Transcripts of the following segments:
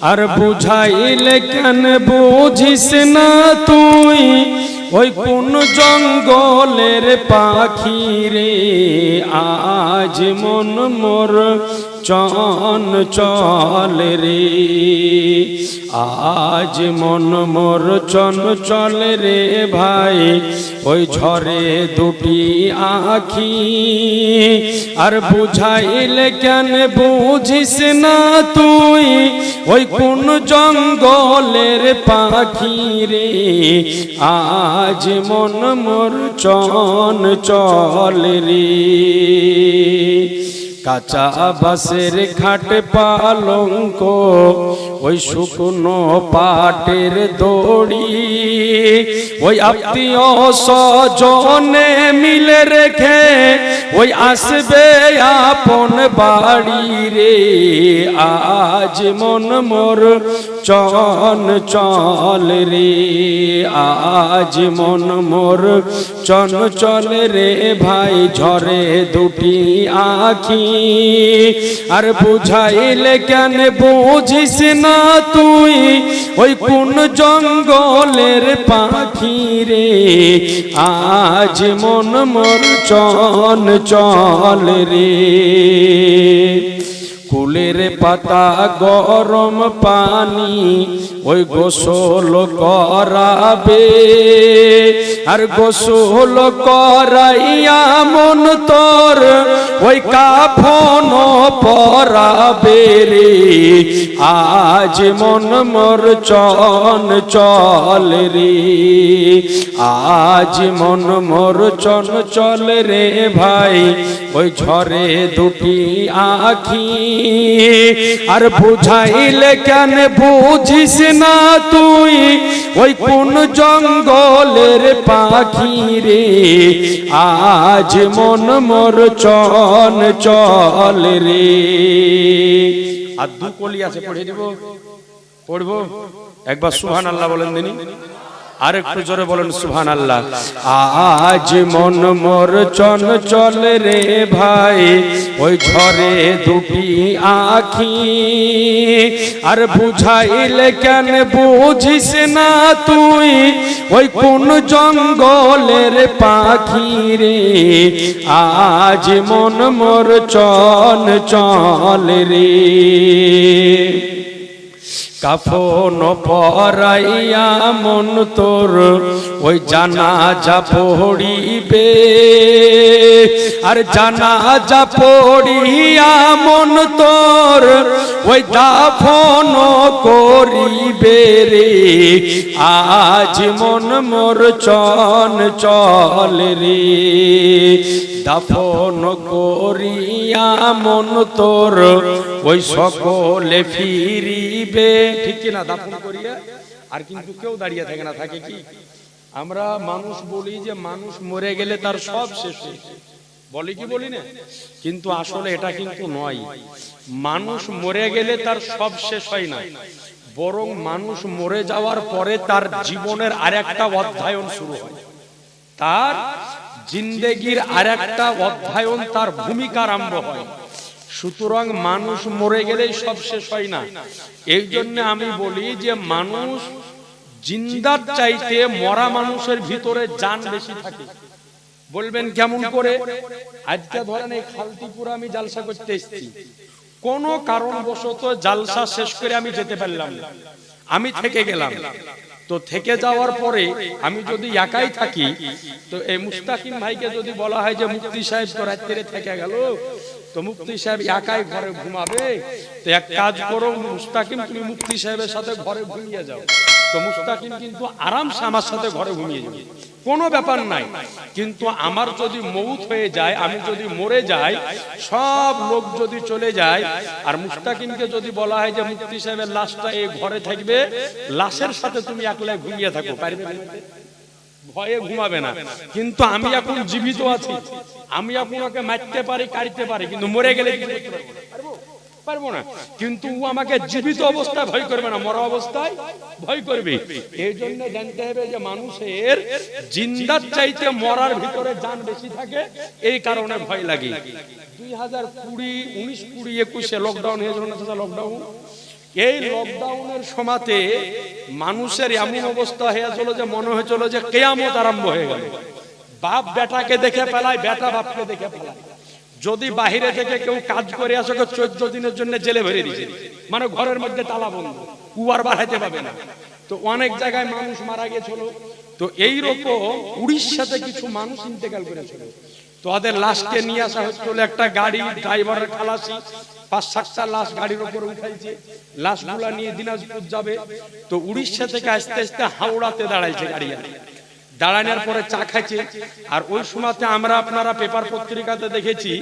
আর বুঝাইলে কেন বুঝিস না তুই? ওই কোন জঙ্গলের পাখি রে আজ মন মোর চন চল রে। আজ মন মোর চন চল রে ভাই, ওই ঝরে দুটি আখি। আর বুঝাইলে কেন বুঝিস না তুই, ওই কোন জঙ্গলের পাখি রে। আজ মন মোর চন চল রে। কাঁচা বাসের খাট পালঙ্ক, ওই শুকনো পাটের দড়ি, ওই আত্মীয় সজনে মিলে রেখে, ওই আসবে আপন বাড়ি রে, আজ মন মোর চন চল রে, আজ মন মোর। চন চল রে ভাই, ঝরে দুটি আখি। আর বুঝাইলে কেন বুঝিস না তুই? ওই কোন জঙ্গলের পাখি রে, আজ মন মোর চন চল রে। কুলের পাতা গরম পানি ওই গোসল করাবে। আর গোসল করাইয়া মন তোর ওই কাফন পরাবে রে। আজ মন মোর চন চল রে। আজ মন মোর চন চল রে ভাই। ওই ঝরে দুটি আখি। আর বুঝাইলে কেন বুঝিস না তুই? ওই কোন জঙ্গলের পাখি রে। আজ মন মোর চন চল রে। আর দু কলি আছে পড়ে দিব। পড়ব। একবার সুহান আল্লাহ বলেন দিনি আর একটু জোরে বলেন সুহান আল্লাহ আজ মন মোর চন চল রে ভাই ওই ঝরে দুটি আখি। আর বুঝাইলে কেন বুঝিস না তুই ওই কোন জঙ্গলের পাখি রে? আজ মন মোর চন চল রে। কাফন পরাইয়া মন তোর ওই জানা যা পড়িবে। আর জানা যা পড়িয়া মন তোর ওই দাফন করিবে রে। আজ মন মোর চন চল রে। দাফন করিয়া মন তোর ওই সকলে ফিরিবে। ঠিক না দাফন করিয়া? আর কিন্তু কেউ দাঁড়িয়ে থাকে না, থাকে কি? আমরা মানুষ বলি যে, মানুষ মরে গেলে তার সব শেষ হয়ে। বলি কি বলি না? কিন্তু আসলে এটা কিন্তু নয়। মানুষ মরে গেলে তার সব শেষ হয় না। বরং মানুষ মরে যাওয়ার পরে তার জীবনের আরেকটা অধ্যায়ন শুরু হয়। তার জিন্দেগির আরেকটা অধ্যায়ন তার ভূমিকা আরম্ভ হয়। সুতরাং মানুষ মরে গেলেই সব শেষ হয় না। এই জন্য আমি বলি যে মানুষ জিন্দার চাইতে মরা মানুষের ভিতরে জান বেশি থাকে। বলবেন কেমন করে? আজকে ধরেন এই খালতিপুর আমি জালসা করতে এসেছি। কোন কারণবশত জালসা শেষ করে আমি যেতে পারলাম না। আমি থেকে গেলাম। তো থেকে যাওয়ার পরে আমি যদি একাই থাকি, তো এই মুস্তাকিম ভাইকে যদি বলা হয় যে মুক্তি সাহেব তো রাত্রে থেকে গেল, তো মুফতি সাহেব একাই ঘরে ঘুমাবে। তো এক কাজ করো, মুস্তাকিম তুমি মুফতি সাহেবের সাথে ঘরে ঘুমিয়ে যাও। তো মুস্তাকিম কিন্তু আরামসে আমার সাথে ঘরে ঘুমিয়ে যাবে। কোনো ব্যাপার নাই কিন্তু আমার যদি মৌত হয়ে যায়, আমি যদি মরে যাই, সব লোক যদি চলে যায়, আর মুস্তাকিমকে যদি বলা হয় যে মুক্তি সাহেবের লাশটা এই ঘরে থাকবে, লাশের সাথে তুমি একলা ঘুমিয়ে থাকো পারবে ভয়ে ঘুমাবে না কিন্তু আমি এখন জীবিত আছি আমি আপনাকে মারতে পারি, কাটতে পারি, কিন্তু মরে গেলে কি করতে? পারব? পারব না। কিন্তু ও আমাকে জীবিত অবস্থায় ভয় করবে না। মরা অবস্থায় ভয় করবে। এই জন্য জানতে হবে যে মানুষের জিন্দার চাইতে মরার ভিতরে জান বেশি থাকে। এই কারণে ভয় লাগে। দুই হাজার কুড়ি, উনিশ কুড়ি, একুশে লকডাউন হয়েছিল লকডাউন এই লকডাউনের সময়তে মানুষের এমন অবস্থা হয়েছিল যে মনে হয়েছিল যে কেয়ামত আরম্ভ হয়ে গেল। বাপ বেটাকে দেখে পেলায়, বেটা বাপকে দেখে পেলায়। যদি বাহিরে থেকে কেউ কাজ করে আসে চোদ্দ দিনের জন্য জেলে ভরে দিয়েছে মানে ঘরের মধ্যে তালা বন্ধ। কুয়ার বাড়াইতে পাবে না। তো অনেক জায়গায় মানুষ মারা গেছিল তো এই রকম উড়িষ্যাতে কিছু মানুষ ইন্তেকাল করেছিল। তো ওদের লাশকে নিয়ে আসা হচ্ছিল একটা গাড়ি, ড্রাইভারের খালাসি। পাঁচ সাতটা লাশ গাড়ির উপরে উঠাইছে। লাশগুলা নিয়ে দিনাজপুর যাবে। তো উড়িষ্যা থেকে আস্তে আস্তে হাওড়াতে দাঁড়াইছে গাড়ি। দাঁড়ানোর পরে চা খাইছে। আর ওই সময়তে আমরা আপনারা পেপার পত্রিকাতে দেখেছি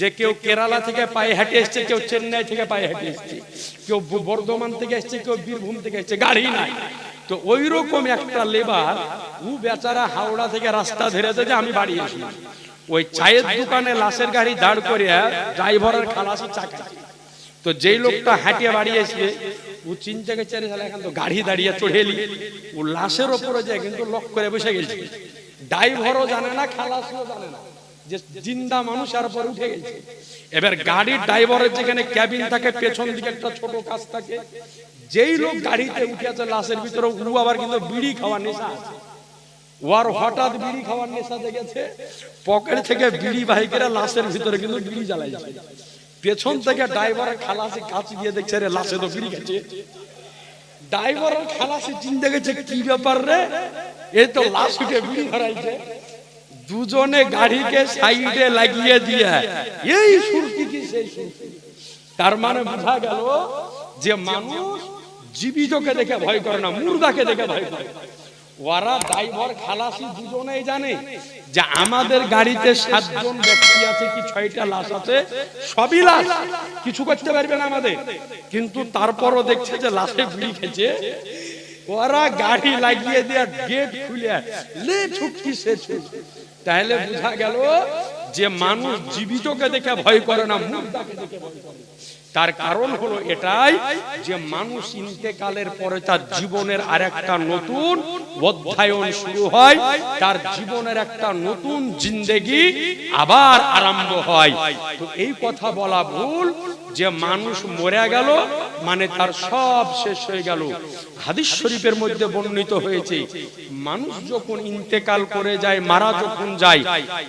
যে কেউ কেরালা থেকে পায়ে হেঁটে এসছে, কেউ চেন্নাই থেকে পায়ে হেঁটে এসছে, কেউ বর্ধমান থেকে এসছে, কেউ বীরভূম থেকে এসছে, গাড়ি নাই। তো ওই রকম একটা লেবার ও বেচারা হাওড়া থেকে রাস্তা ধরেছে যে আমি বাড়ি আসলাম ওই চায়ের দোকানে লাশের গাড়ি দাঁড় করিয়া ড্রাইভারের খালাসি চা খাচ্ছে তো যেই লোকটা হাঁটিয়ে বাড়ি আসবে ও চিন্তা করছে "আরে শালা এখন তো গাড়ি দাঁড়িয়ে ও লাশের ওপরে যায় কিন্তু লক করে বসে গেছে। ড্রাইভারও জানে না খালাসিও জানে না যে জিন্দা মানুষ আর পর উঠে গেছে। এবার গাড়ির ড্রাইভারের যেখানে ক্যাবিন থাকে পেছন দিকে একটা ছোট কাজ থাকে যেই লোক গাড়িতে উঠে আছে লাশের ভিতরে ও আবার কিন্তু বিড়ি খাওয়ার নেশা আছে। ওর হঠাৎ বিড়ি খাওয়ার নেশা দেখেছে পকেট থেকে বিড়ি বাইকেরা লাশের ভিতরে কিন্তু বিড়ি জ্বালাইছে। পেছন থেকে ড্রাইভারের খালাসি কাছ দিয়ে দেখছে রে লাশে তো বিড়ি খেছে ড্রাইভারের খালাসি চিন্তা গেছে কি ব্যাপার রে? এই তো লাশ উঠে বিড়ি ধরাইছে দুজনে গাড়িকে সাইডে লাগিয়ে দিয়ে, এই সুরকি কি সেই তার মানে বোঝা গেল যে মানুষ জীবিতকে দেখে ভয় করে না, মুর্দাকে দেখে ভয় করে। ওরা ড্রাইভার খালাসি দুজনেই জানে যে আমাদের গাড়িতে সাতজন ব্যক্তি আছে কি ছয়টা লাশ আছে? সবই লাশ। কিছু করতে পারবে না আমাদের। কিন্তু তারপরও দেখছে যে লাশে বিড়ি খেছে ওরা গাড়ি লাগিয়ে দিয়ে গেট খুলে লে ছুটকি সে তাহলে বোঝা গেল যে মানুষ জীবিতকে দেখে ভয় করে না, মুর্দাকে দেখে ভয় করে। তার কারণ হলো এটাই যে মানুষ ইন্তেকালের পরে তার জীবনের আর একটা নতুন অধ্যায়ন শুরু হয়, তার জীবনের একটা নতুন জিন্দেগি আবার আরম্ভ হয়। তো এই কথা বলা ভুল যে মানুষ মরে গেল মানে তার সব শেষ হয়ে গেল। হাদিস শরীফের মধ্যে বর্ণিত হয়েছে, মানুষ যখন ইন্তেকাল করে যায়, মারা যখন যায়,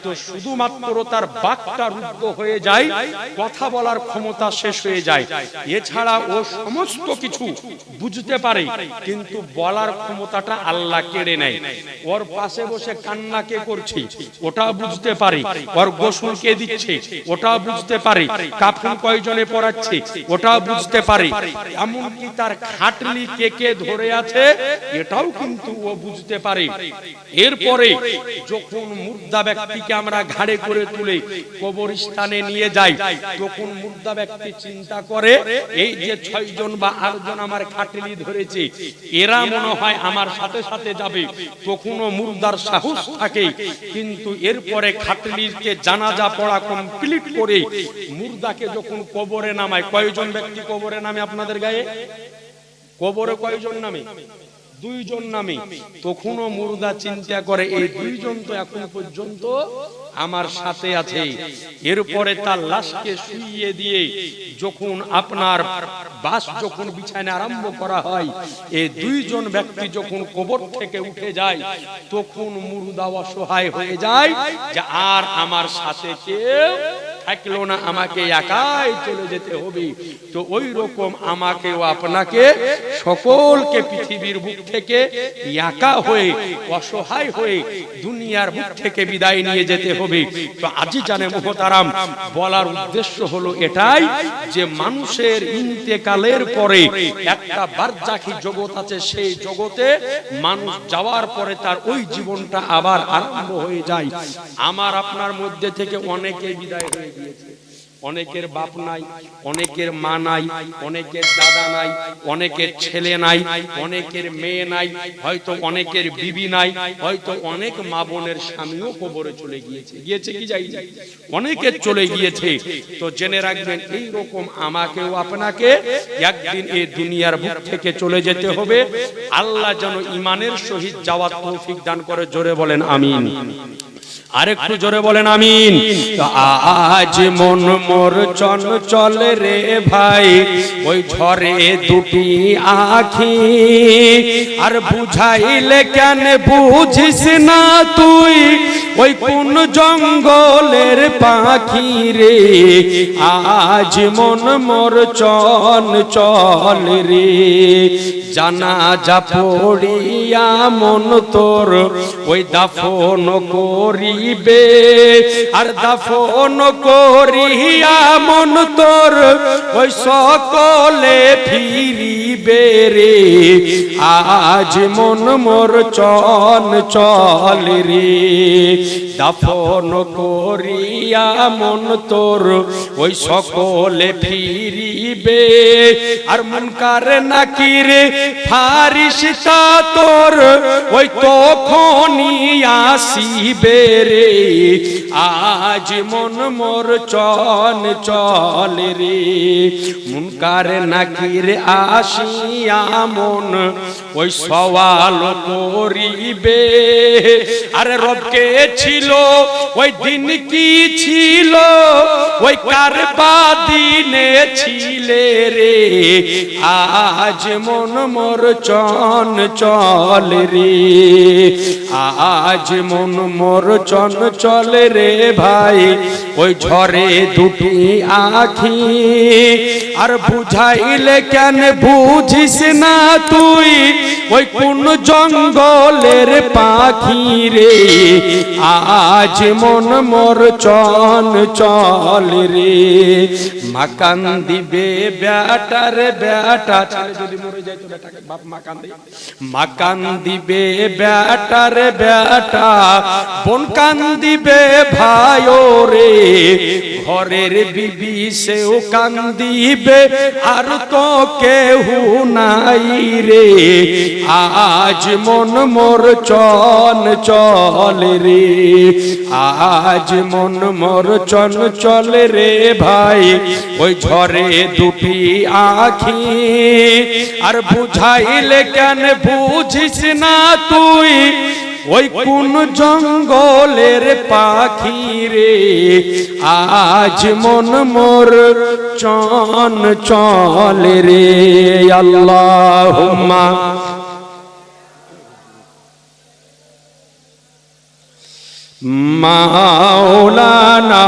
তো শুধুমাত্র তার বাকটা রুদ্ধ হয়ে যায়, কথা বলার ক্ষমতা শেষ হয়ে যায়। এছাড়া ও সমস্ত কিছু বুঝতে পারে, কিন্তু বলার ক্ষমতাটা আল্লাহ কেড়ে নেয়। ওর পাশে বসে কান্না কে করছে? ওটা বুঝতে পারে। ওর গোসল কে দিচ্ছে? ওটা বুঝতে পারে। কাফন কয়জনে পড়াচ্ছে ওটা বুঝতে পারে। এমনকি তার খাটলি কে কে ধরে আছে, এটাও কিন্তু ও বুঝতে পারে। এরপরে যখন মুর্দা ব্যক্তিকে আমরা ঘাড়ে করে তুলে কবরস্থানে নিয়ে যাই, তখন মুর্দা ব্যক্তি চিন্তা করে, এই যে ছয়জন বা আটজন আমার খাটলি ধরেছে, এরা মনে হয় আমার সাথে সাথে যাবে। তখনও মুর্দার সাহস থাকে, কিন্তু এরপরে খাটলিকে জানাজা পড়া কমপ্লিট করে মুর্দাকে যখন কবরে নামায়। কয়জন ব্যক্তি কবরে নামে আপনাদের গায়ে? কবরে কয়জন নামে? দুইজন নামে। তখনও মুর্দা চিন্তা করে, এই দুইজন তো এখন পর্যন্ত আমার সাথে আছে। এরপরে তার লাশকে শুইয়ে দিয়ে যখন আপনার বাস যখন বিছানা আরম্ভ করা হয় এই দুইজন ব্যক্তি যখন কবর থেকে উঠে যায়, তখন মুর্দা অসহায় হয়ে যায় যে, আর আমার সাথে কেউ থাকল না আমাকে একাই চলে যেতে হবে। তো ওই রকম আমাকেও আপনাকে সকলকে পৃথিবীর বুক থেকে একা হয়ে, অসহায় হয়ে, দুনিয়ার বুক থেকে বিদায় নিয়ে যেতে হবে। তো আজি জানে মোহতারাম, বলার উদ্দেশ্য হলো এটাই যে মানুষের ইন্তেকালের পরে একটা বারজাখি জগৎ আছে, সেই জগতে মানুষ যাওয়ার পরে তার ওই জীবনটা আবার আরম্ভ হয়ে যায়। আমার আপনার মধ্যে থেকে অনেকে বিদায় হয়ে গিয়েছে অনেকের বাপ নাই অনেকের মা নাই অনেকের দাদা নাই অনেকের ছেলে নাই অনেকের মেয়ে নাই হয়তো অনেকের বিবি নাই হয়তো অনেক মা বোনের স্বামীও কবরে চলে গিয়েছে গিয়েছে কি যাই? অনেকের চলে গিয়েছে। তো জেনে রাখবেন এই রকম আমাকেও আপনাকে একদিন এই দুনিয়ার বুক থেকে চলে যেতে হবে। আল্লাহ যেন ইমানের সহিত যাওয়ার তৌফিক দান করে জোরে বলেন আমিন। আরেকটু জোরে বলেন আমিন। আজ মন মোর চন চল রে ভাই, ওই ঝরে দুটি আখি। আর বুঝাইলে কেন বুঝিস না তুই? ওই কোন জঙ্গলের পাখি রে? আজ মন মোর চন চল রে। জানা যা পড়িয়া মন তোর, ওই দাফন করিবে। আর দাফন করিয়া মন তোর, ওই সকলে ফিরিবে রে। আজ মন মোর চন চল রে। দাফন করিয়া মন তোর, ওই সকলে ফিরিবে। আর মন কার নাকিরে ফারিসতা তোর, ওই তখনই আসিবে রে। আজ মন মোর চন চল রে। মুনকার নাকিরে আসিয়া মন, ওই সওয়াল করিবে। আরে রবকে ছিল? ওই দিন কি ছিল? ওই কার দিনে ছিলে রে? আজ মন মোর চন চল রে। আজ মন মোর চন চল রে ভাই। ওই ঝরে দুটি আখি। আর বুঝাইলে কেন বুঝিস না তুই? ওই কোন জঙ্গলের পাখি রে। আজ মন মোর চন চল রে। মাকান দিবে বেটা ছেলে যদি মরে মাকান দিবে মাকান দিবে বেটা বোন কান দিবে ভাই রে। ঘরের বিবি সেও কান্দিবে আর তো কেউ নাই রে। আজ মন মোর চন চল রে আজ মন মোর চন চল রে ভাই, ওই ঝরে দুটি আখি। আর বুঝাইলে কেন বুঝিস না তুই, ওই কোন জঙ্গলের পাখি রে। আজ মন মোর চন চল রে আল্লাহ মাওলানা